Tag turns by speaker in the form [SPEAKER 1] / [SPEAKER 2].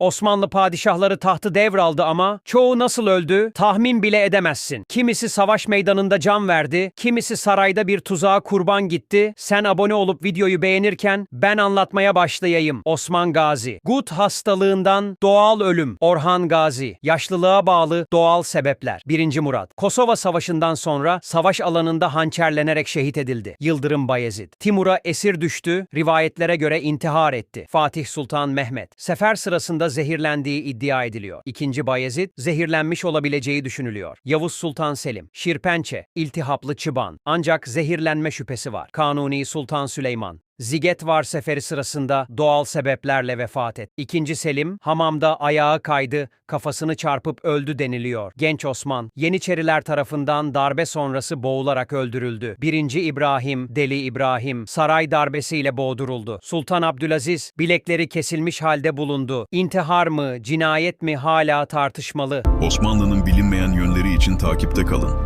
[SPEAKER 1] Osmanlı padişahları tahtı devraldı ama çoğu nasıl öldü tahmin bile edemezsin. Kimisi savaş meydanında can verdi, kimisi sarayda bir tuzağa kurban gitti. Sen abone olup videoyu beğenirken ben anlatmaya başlayayım. Osman Gazi. Gut hastalığından doğal ölüm. Orhan Gazi. Yaşlılığa bağlı doğal sebepler. 1. Murat. Kosova Savaşı'ndan sonra savaş alanında hançerlenerek şehit edildi. Yıldırım Bayezid. Timur'a esir düştü, rivayetlere göre intihar etti. Fatih Sultan Mehmet. Sefer sırasında zehirlendiği iddia ediliyor. İkinci Bayezid zehirlenmiş olabileceği düşünülüyor. Yavuz Sultan Selim. Şirpençe. iltihaplı çıban. Ancak zehirlenme şüphesi var. Kanuni Sultan Süleyman. Ziget seferi sırasında doğal sebeplerle vefat etti. İkinci Selim, hamamda ayağı kaydı, kafasını çarpıp öldü deniliyor. Genç Osman, Yeniçeriler tarafından darbe sonrası boğularak öldürüldü. Birinci İbrahim, Deli İbrahim, saray darbesiyle boğduruldu. Sultan Abdülaziz, bilekleri kesilmiş halde bulundu. İntihar mı, cinayet mi hala tartışmalı.
[SPEAKER 2] Osmanlı'nın bilinmeyen yönleri için takipte kalın.